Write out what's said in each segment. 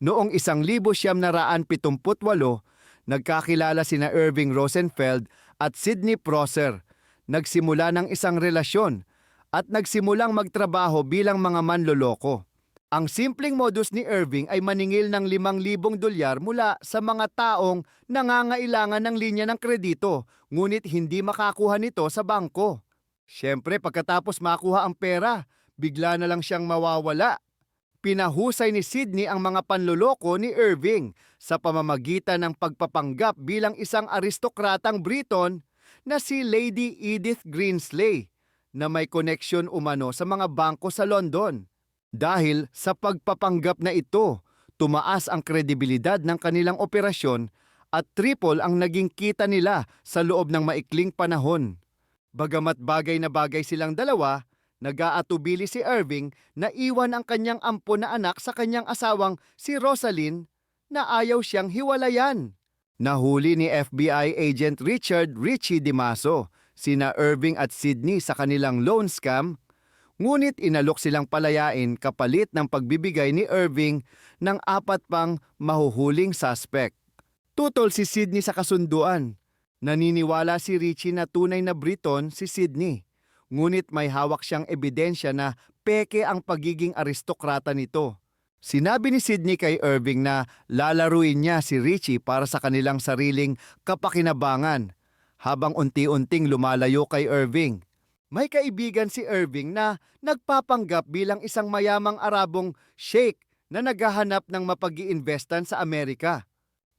Noong 1978, nagkakilala sina Irving Rosenfeld at Sidney Prosser. Nagsimula ng isang relasyon at nagsimulang magtrabaho bilang mga manloloko. Ang simpleng modus ni Irving ay maningil ng 5,000 dolyar mula sa mga taong nangangailangan ng linya ng kredito ngunit hindi makakuha nito sa bangko. Siyempre pagkatapos makuha ang pera, bigla na lang siyang mawawala. Pinahusay ni Sidney ang mga panloloko ni Irving sa pamamagitan ng pagpapanggap bilang isang aristokratang Briton na si Lady Edith Greensley na may koneksyon umano sa mga bangko sa London. Dahil sa pagpapanggap na ito, tumaas ang kredibilidad ng kanilang operasyon at triple ang naging kita nila sa loob ng maikling panahon. Bagamat bagay na bagay silang dalawa, nag-aatubili si Irving na iwan ang kanyang ampon na anak sa kanyang asawang si Rosalind na ayaw siyang hiwalayan. Nahuli ni FBI agent Richard Richie Dimaso sina Irving at Sydney sa kanilang loan scam, ngunit inalok silang palayain kapalit ng pagbibigay ni Irving ng apat pang mahuhuling suspect. Tutol si Sydney sa kasunduan. Naniniwala si Richie na tunay na Briton si Sydney. Ngunit may hawak siyang ebidensya na peke ang pagiging aristokrata nito. Sinabi ni Sydney kay Irving na lalaruin niya si Richie para sa kanilang sariling kapakinabangan habang unti-unting lumalayo kay Irving. May kaibigan si Irving na nagpapanggap bilang isang mayamang Arabong sheikh na naghahanap ng mapag-iinvestan sa Amerika.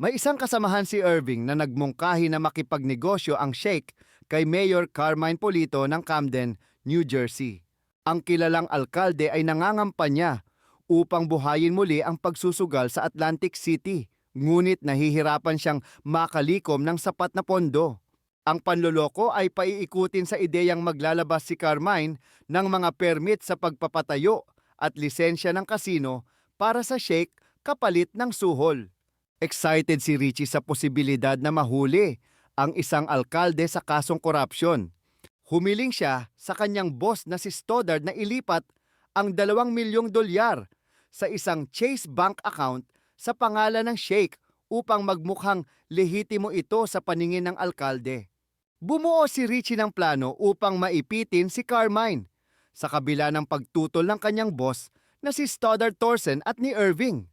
May isang kasamahan si Irving na nagmungkahi na makipagnegosyo ang sheikh kay Mayor Carmine Polito ng Camden, New Jersey. Ang kilalang alkalde ay nangangampanya upang buhayin muli ang pagsusugal sa Atlantic City, ngunit nahihirapan siyang makalikom ng sapat na pondo. Ang panloloko ay paiikutin sa ideyang maglalabas si Carmine ng mga permit sa pagpapatayo at lisensya ng kasino para sa sheikh kapalit ng suhol. Excited si Richie sa posibilidad na mahuli ang isang alkalde sa kasong korupsyon. Humiling siya sa kanyang boss na si Stoddard na ilipat ang dalawang milyong dolyar sa isang Chase Bank account sa pangalan ng sheikh upang magmukhang lehitimo ito sa paningin ng alkalde. Bumuo si Richie ng plano upang maipitin si Carmine sa kabila ng pagtutol ng kanyang boss na si Stoddard Thorsen at ni Irving.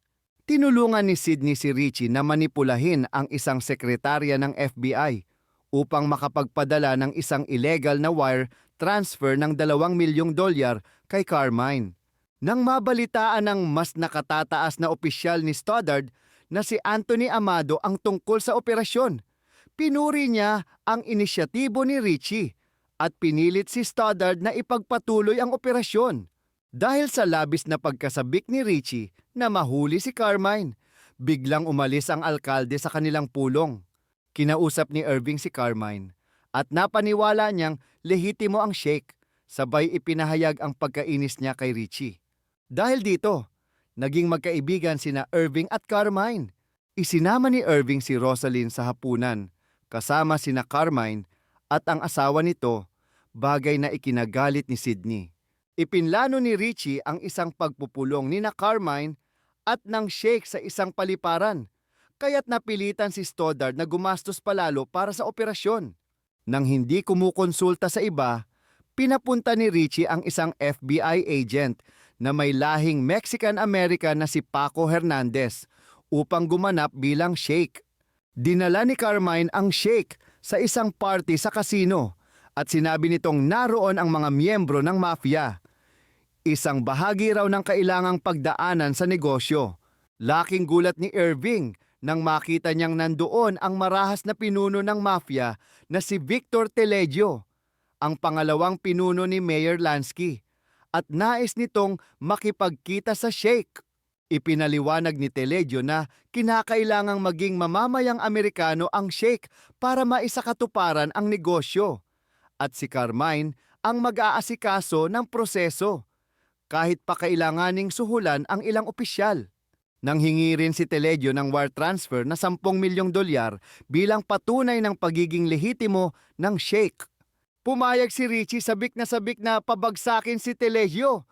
Tinulungan ni Sidney si Richie na manipulahin ang isang sekretarya ng FBI upang makapagpadala ng isang illegal na wire transfer ng dalawang milyong dolyar kay Carmine. Nang mabalitaan ng mas nakatataas na opisyal ni Stoddard na si Anthony Amado ang tungkol sa operasyon, pinuri niya ang inisyatibo ni Richie at pinilit si Stoddard na ipagpatuloy ang operasyon. Dahil sa labis na pagkasabik ni Richie na mahuli si Carmine, biglang umalis ang alkalde sa kanilang pulong. Kinausap ni Irving si Carmine at napaniwala niyang lehitimo ang sheikh, sabay ipinahayag ang pagkainis niya kay Richie. Dahil dito, naging magkaibigan sina Irving at Carmine. Isinama ni Irving si Rosalind sa hapunan, kasama sina Carmine at ang asawa nito, bagay na ikinagalit ni Sydney. Ipinlano ni Richie ang isang pagpupulong ni na Carmine at ng Sheikh sa isang paliparan, kaya't napilitan si Stoddard na gumastos palalo para sa operasyon. Nang hindi kumukonsulta sa iba, pinapunta ni Richie ang isang FBI agent na may lahing Mexican-American na si Paco Hernandez upang gumanap bilang sheikh. Dinala ni Carmine ang sheikh sa isang party sa kasino at sinabi nitong naroon ang mga miyembro ng mafia. Isang bahagi raw ng kailangang pagdaanan sa negosyo. Laking gulat ni Irving nang makita niyang nandoon ang marahas na pinuno ng mafia na si Victor Teledio, ang pangalawang pinuno ni Mayor Lansky, at nais nitong makipagkita sa sheikh. Ipinaliwanag ni Teledio na kinakailangang maging mamamayang Amerikano ang sheikh para maisakatuparan ang negosyo at si Carmine ang mag-aasikaso ng proseso kahit pa kailanganing suhulan ang ilang opisyal. Nang hingi rin si Teledio ng wire transfer na 10 milyong dolyar bilang patunay ng pagiging lehitimo ng sheikh. Pumayag si Richie sabik na sabik na pabagsakin si Teledio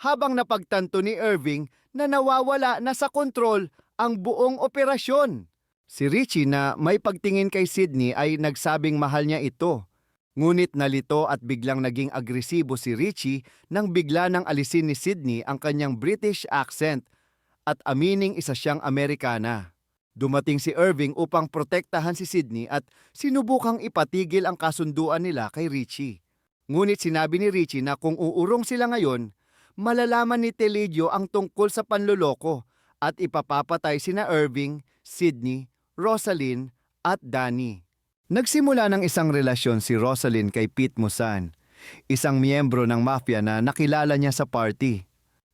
habang napagtanto ni Irving na nawawala na sa kontrol ang buong operasyon. Si Richie na may pagtingin kay Sydney ay nagsabing mahal niya ito. Ngunit nalito at biglang naging agresibo si Richie nang bigla nang alisin ni Sydney ang kanyang British accent at amining isa siyang Amerikana. Dumating si Irving upang protektahan si Sydney at sinubukang ipatigil ang kasunduan nila kay Richie. Ngunit sinabi ni Richie na kung uurong sila ngayon, malalaman ni Teledio ang tungkol sa panloloko at ipapapatay sina Irving, Sydney, Rosalyn at Danny. Nagsimula ng isang relasyon si Rosalyn kay Pete Musan, isang miyembro ng mafia na nakilala niya sa party.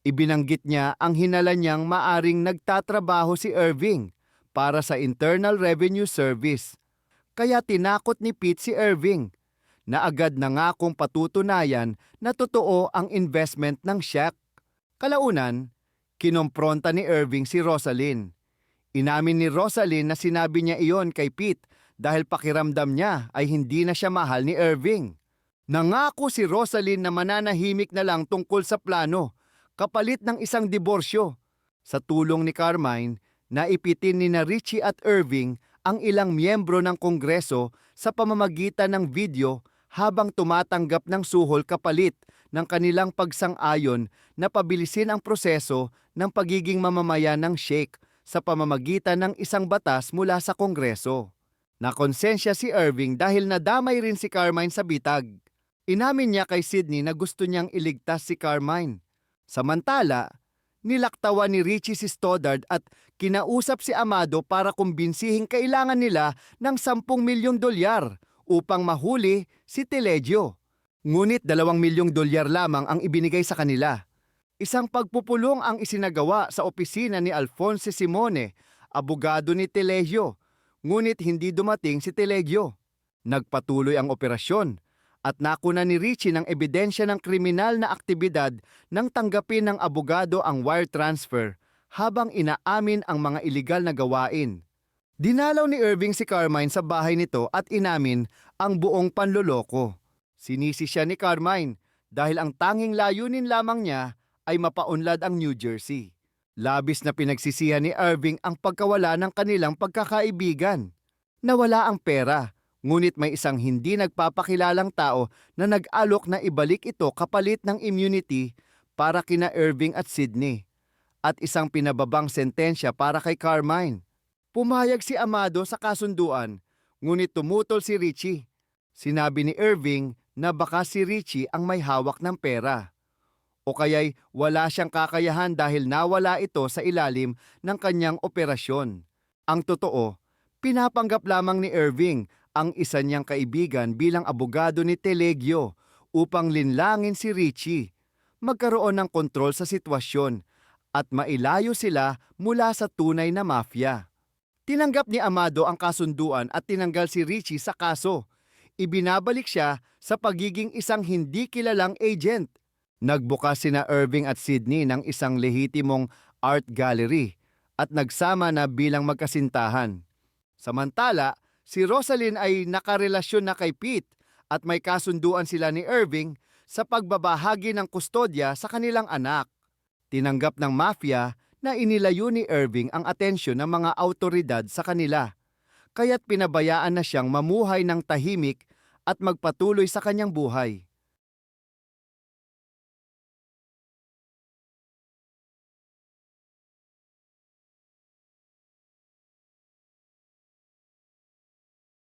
Ibinanggit niya ang hinala niyang maaring nagtatrabaho si Irving para sa Internal Revenue Service. Kaya tinakot ni Pete si Irving na agad na nga kung patutunayan na totoo ang investment ng Shaq. Kalaunan, kinompronta ni Irving si Rosalyn. Inamin ni Rosalyn na sinabi niya iyon kay Pete dahil pakiramdam niya ay hindi na siya mahal ni Irving. Nangako si Rosalyn na mananahimik na lang tungkol sa plano, kapalit ng isang diborsyo. Sa tulong ni Carmine, naipitin ni na Richie at Irving ang ilang miyembro ng Kongreso sa pamamagitan ng video habang tumatanggap ng suhol kapalit ng kanilang pagsang-ayon na pabilisin ang proseso ng pagiging mamamayan ng Sheikh sa pamamagitan ng isang batas mula sa Kongreso. Nakonsensya si Irving dahil nadamay rin si Carmine sa bitag. Inamin niya kay Sydney na gusto niyang iligtas si Carmine. Samantala, nilaktawan ni Richie si Stoddard at kinausap si Amado para kumbinsihin kailangan nila ng 10 milyong dolyar upang mahuli si Teledio. Ngunit 2 milyong dolyar lamang ang ibinigay sa kanila. Isang pagpupulong ang isinagawa sa opisina ni Alfonso Simone, abogado ni Teledio, ngunit hindi dumating si Teledio. Nagpatuloy ang operasyon at nakuna ni Richie ng ebidensya ng kriminal na aktibidad nang tanggapin ng abogado ang wire transfer habang inaamin ang mga iligal na gawain. Dinalaw ni Irving si Carmine sa bahay nito at inamin ang buong panloloko. Sinisi siya ni Carmine dahil ang tanging layunin lamang niya ay mapaunlad ang New Jersey. Labis na pinagsisihan ni Irving ang pagkawala ng kanilang pagkakaibigan. Nawala ang pera, ngunit may isang hindi nagpapakilalang tao na nag-alok na ibalik ito kapalit ng immunity para kina Irving at Sydney at isang pinababang sentensya para kay Carmine. Pumayag si Amado sa kasunduan, ngunit tumutol si Richie. Sinabi ni Irving na baka si Richie ang may hawak ng pera. O kaya'y wala siyang kakayahan dahil nawala ito sa ilalim ng kanyang operasyon. Ang totoo, pinapanggap lamang ni Irving ang isa niyang kaibigan bilang abogado ni Telegio upang linlangin si Richie, magkaroon ng kontrol sa sitwasyon at mailayo sila mula sa tunay na mafia. Tinanggap ni Amado ang kasunduan at tinanggal si Richie sa kaso. Ibinabalik siya sa pagiging isang hindi kilalang agent. Nagbukas sina Irving at Sydney ng isang lehitimong art gallery at nagsama na bilang magkasintahan. Samantala, si Rosalyn ay nakarelasyon na kay Pete at may kasunduan sila ni Irving sa pagbabahagi ng kustodya sa kanilang anak. Tinanggap ng mafia na inilayo ni Irving ang atensyon ng mga autoridad sa kanila, kaya't pinabayaan na siyang mamuhay ng tahimik at magpatuloy sa kanyang buhay.